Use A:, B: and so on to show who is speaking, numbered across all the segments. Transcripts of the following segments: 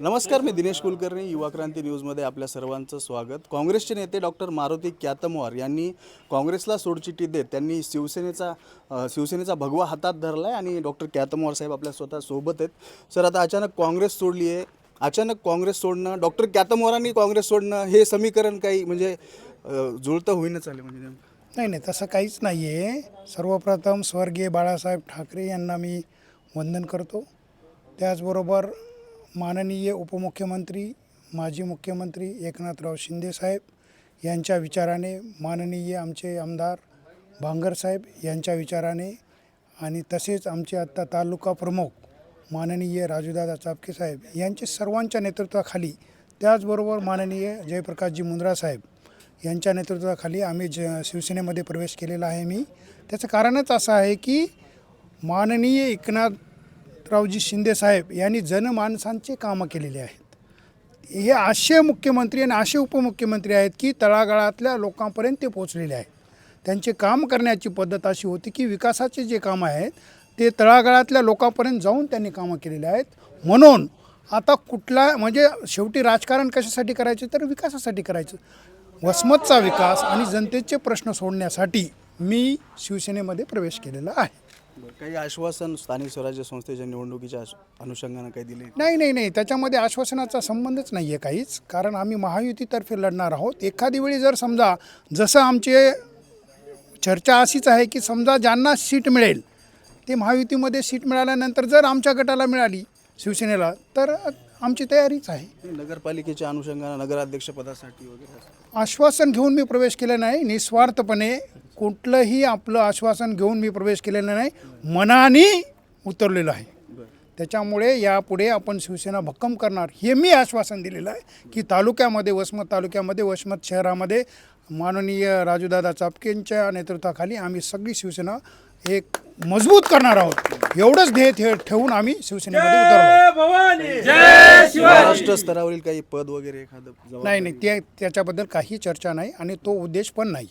A: नमस्कार मी दिनेश कुलकर्णी युवा क्रांती न्यूजमध्ये आपल्या सर्वांचं स्वागत. काँग्रेसचे नेते डॉक्टर मारुती क्यातमवार यांनी काँग्रेसला सोडचिठ्ठी देत त्यांनी शिवसेनेचा शिवसेनेचा भगवा हातात धरला आहे आणि डॉक्टर क्यातमवार साहेब आपल्या स्वतः सोबत आहेत. सर आता अचानक काँग्रेस सोडली आहे. अचानक काँग्रेस सोडणं डॉक्टर क्यातमवारांनी काँग्रेस सोडणं हे समीकरण काही म्हणजे जुळतं होईनच आलं म्हणजे नेमकं?
B: नाही नाही तसं काहीच नाही आहे सर्वप्रथम स्वर्गीय बाळासाहेब ठाकरे यांना मी वंदन करतो. त्याचबरोबर माननीय उपमुख्यमंत्री माजी मुख्यमंत्री एकनाथराव शिंदेसाहेब यांच्या विचाराने माननीय आमचे आमदार भांगरसाहेब यांच्या विचाराने आणि तसेच आमचे आत्ता तालुका प्रमुख माननीय राजूदादा चापके साहेब यांचे सर्वांच्या नेतृत्वाखाली त्याचबरोबर माननीय जयप्रकाशजी मुंद्रा साहेब यांच्या नेतृत्वाखाली आम्ही ज शिवसेनेमध्ये प्रवेश केलेला आहे मी. त्याचं कारणच असं आहे की माननीय एकनाथ रावजी शिंदेसाहेब यांनी जनमानसांचे कामं केलेले आहेत. हे असे मुख्यमंत्री आणि असे उपमुख्यमंत्री आहेत की तळागाळातल्या लोकांपर्यंत ते पोचलेले आहेत. त्यांचे काम करण्याची पद्धत अशी होती की विकासाचे जे कामं आहेत ते तळागाळातल्या लोकांपर्यंत जाऊन त्यांनी कामं केलेले आहेत. म्हणून आता कुठला म्हणजे शेवटी राजकारण कशासाठी करायचे? तर विकासासाठी करायचं. वसमतचा विकास आणि जनतेचे प्रश्न सोडण्यासाठी मी शिवसेनेमध्ये प्रवेश केलेला आहे.
A: काही आश्वासन स्थानिक स्वराज्य संस्थेच्या निवडणुकीच्या आश- अनुषंगानं काही दिले
B: नाही नाही नाही. त्याच्यामध्ये आश्वासनाचा संबंधच नाही आहे काहीच. कारण आम्ही महायुतीतर्फे लढणार आहोत. एखादी वेळी जर समजा जसं आमचे चर्चा अशीच आहे की समजा ज्यांना सीट मिळेल ते महायुतीमध्ये सीट मिळाल्यानंतर जर आमच्या गटाला मिळाली शिवसेनेला तर आमची तयारीच आहे.
A: नगरपालिकेच्या अनुषंगानं नगराध्यक्षपदासाठी वगैरे.
B: आश्वासन घेऊन मी प्रवेश केला नाही. निस्वार्थपणे कुठलंही आपलं आश्वासन घेऊन मी प्रवेश केलेला नाही. मनाने उतरलेलो आहे. त्याच्यामुळे यापुढे आपण शिवसेना भक्कम करणार हे मी आश्वासन दिलेलं आहे की तालुक्यामध्ये वसमत तालुक्यामध्ये वसमत शहरामध्ये माननीय राजूदादा चापकेंच्या नेतृत्वाखाली आम्ही सगळी शिवसेना एक मजबूत करणार आहोत. एवढंच ध्येय ठेवून आम्ही शिवसेनेमध्ये उतरलो.
A: महाराष्ट्र स्तरावरील काही पद वगैरे एखादं
B: नाही नाही ते त्याच्याबद्दल काही चर्चा नाही आणि तो उद्देश पण नाही.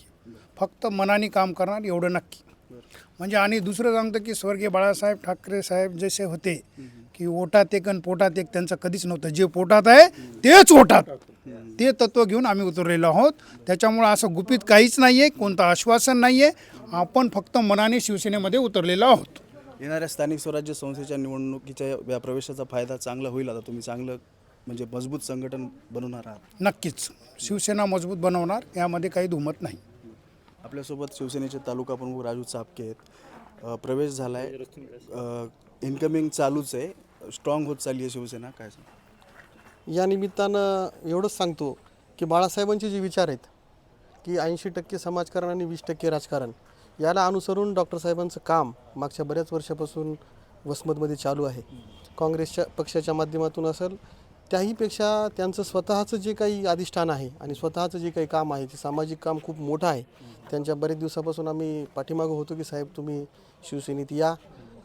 B: फक्त मनाने काम करणार एवढं नक्की. म्हणजे आणि दुसरं सांगतं की स्वर्गीय बाळासाहेब ठाकरे साहेब जसे होते की ओटात एक आणि पोटात एक त्यांचं कधीच नव्हतं. जे पोटात आहे तेच ओटात. ते तत्व घेऊन आम्ही उतरलेलो आहोत. त्याच्यामुळं असं गुपित काहीच नाही आहे कोणतं आश्वासन नाही आहे आपण फक्त मनाने शिवसेनेमध्ये उतरलेलो आहोत.
A: येणाऱ्या स्थानिक स्वराज्य संस्थेच्या निवडणुकीच्या या प्रवेशाचा फायदा चांगला होईल आता. तुम्ही चांगलं म्हणजे मजबूत संघटन बनवणार आहात.
B: नक्कीच. शिवसेना मजबूत बनवणार यामध्ये काही दुमत नाही.
A: आपल्यासोबत शिवसेनेचे तालुका प्रमुख राजू चापके आहेत. प्रवेश झाला आहे इन्कमिंग चालूच आहे. स्ट्रॉंग होत चालली आहे शिवसेना काय सांग
C: या निमित्तानं एवढंच सांगतो की बाळासाहेबांचे जे विचार आहेत की ऐंशी टक्के समाजकारण आणि वीस टक्के राजकारण याला अनुसरून डॉक्टर साहेबांचं काम मागच्या बऱ्याच वर्षापासून वसमतमध्ये चालू आहे. काँग्रेसच्या पक्षाच्या माध्यमातून असेल त्याहीपेक्षा त्यांचं स्वतःचं जे काही अधिष्ठान आहे आणि स्वतःचं जे काही काम आहे ते सामाजिक काम खूप मोठं आहे. त्यांच्या बरेच दिवसापासून आम्ही पाठीमागं होतो की साहेब तुम्ही शिवसेनेत या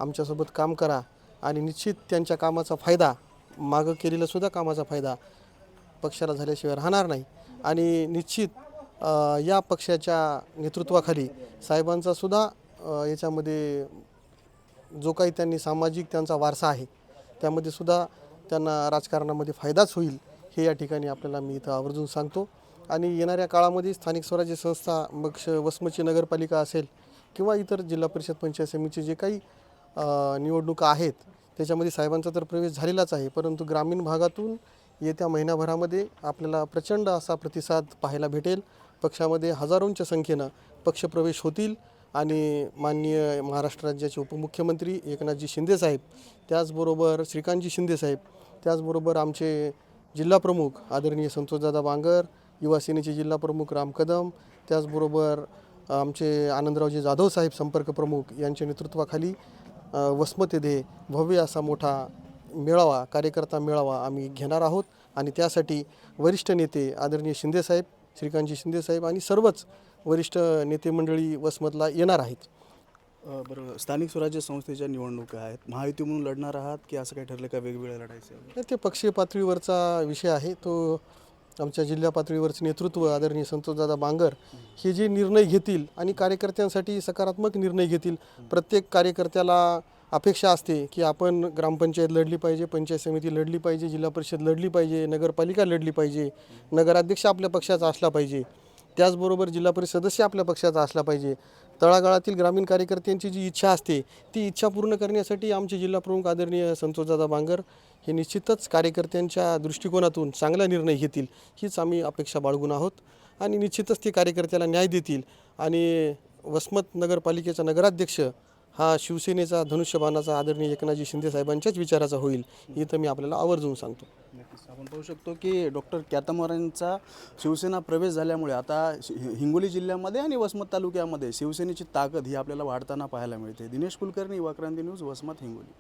C: आमच्यासोबत काम करा आणि निश्चित त्यांच्या कामाचा फायदा मागं केलेला सुद्धा कामाचा फायदा पक्षाला झाल्याशिवाय राहणार नाही. आणि निश्चित या पक्षाच्या नेतृत्वाखाली साहेबांचा सुद्धा याच्यामध्ये जो काही त्यांनी सामाजिक त्यांचा वारसा आहे त्यामध्ये सुद्धा त्यांना राजकारणामध्ये फायदाच होईल हे या ठिकाणी आपल्याला मी इथं आवर्जून सांगतो. आणि येणाऱ्या काळामध्ये स्थानिक स्वराज्य संस्था मग श नगरपालिका असेल किंवा इतर जिल्हा परिषद पंचायत समितीचे जे काही निवडणुका आहेत त्याच्यामध्ये साहेबांचा तर प्रवेश झालेलाच आहे. परंतु ग्रामीण भागातून येत्या महिन्याभरामध्ये आपल्याला प्रचंड असा प्रतिसाद पाहायला भेटेल. पक्षामध्ये हजारोंच्या संख्येनं पक्षप्रवेश होतील आणि माननीय महाराष्ट्र राज्याचे उपमुख्यमंत्री एकनाथजी शिंदेसाहेब त्याचबरोबर श्रीकांतजी शिंदेसाहेब त्याचबरोबर आमचे जिल्हाप्रमुख आदरणीय संतोषदादा बांगर युवा सेनेचे जिल्हाप्रमुख राम कदम त्याचबरोबर आमचे आनंदरावजी जाधव साहेब संपर्क प्रमुख यांच्या नेतृत्वाखाली अ, वसमत येथे भव्य असा मोठा मेळावा कार्यकर्ता मेळावा आम्ही घेणार आहोत. आणि त्यासाठी वरिष्ठ नेते आदरणीय शिंदेसाहेब श्रीकांतजी शिंदेसाहेब आणि सर्वच वरिष्ठ नेते मंडळी वसमतला येणार आहेत.
A: अ, बरं स्थानिक स्वराज्य संस्थेच्या निवडणुका आहेत. महायुती म्हणून लढणार आहात की असं काही ठरलं का वेगवेगळ्या लढायचं
C: ते पक्षीय पातळीवरचा विषय आहे. तो आमच्या जिल्हा पातळीवरचं नेतृत्व आदरणीय संतोषदादा बांगर हे जे निर्णय घेतील आणि कार्यकर्त्यांसाठी सकारात्मक निर्णय घेतील प्रत्येक कार्यकर्त्याला अपेक्षा असते की आपण ग्रामपंचायत लढली पाहिजे पंचायत समिती लढली पाहिजे जिल्हा परिषद लढली पाहिजे नगरपालिका लढली पाहिजे नगराध्यक्ष आपल्या पक्षाचा असला पाहिजे. त्याचबरोबर जिल्हा परिषद सदस्य आपल्या पक्षाचा असला पाहिजे. तळागाळातील ग्रामीण कार्यकर्त्यांची जी इच्छा असते ती इच्छा पूर्ण करण्यासाठी आमचे जिल्हा प्रमुख आदरणीय संतोषदादा बांगर हे निश्चितच कार्यकर्त्यांच्या दृष्टिकोनातून चांगला निर्णय घेतील हीच आम्ही अपेक्षा बाळगून आहोत. आणि निश्चितच ते कार्यकर्त्याला न्याय देतील. आणि वसमत नगरपालिकेचा नगराध्यक्ष हा शिवसेनेचा धनुष्यबाणाचा आदरणीय एकनाथजी शिंदे साहेबांच्याच विचाराचा होईल इथं मी आपल्याला आवर्जून सांगतो.
A: नक्कीच. आपण पाहू शकतो की डॉक्टर क्यातमोरांचा शिवसेना प्रवेश झाल्यामुळे आता हिंगोली जिल्ह्यामध्ये आणि वसमत तालुक्यामध्ये शिवसेनेची ताकद ही आपल्याला वाढताना पाहायला मिळते. दिनेश कुलकर्णी वक्रांती न्यूज वसमत हिंगोली.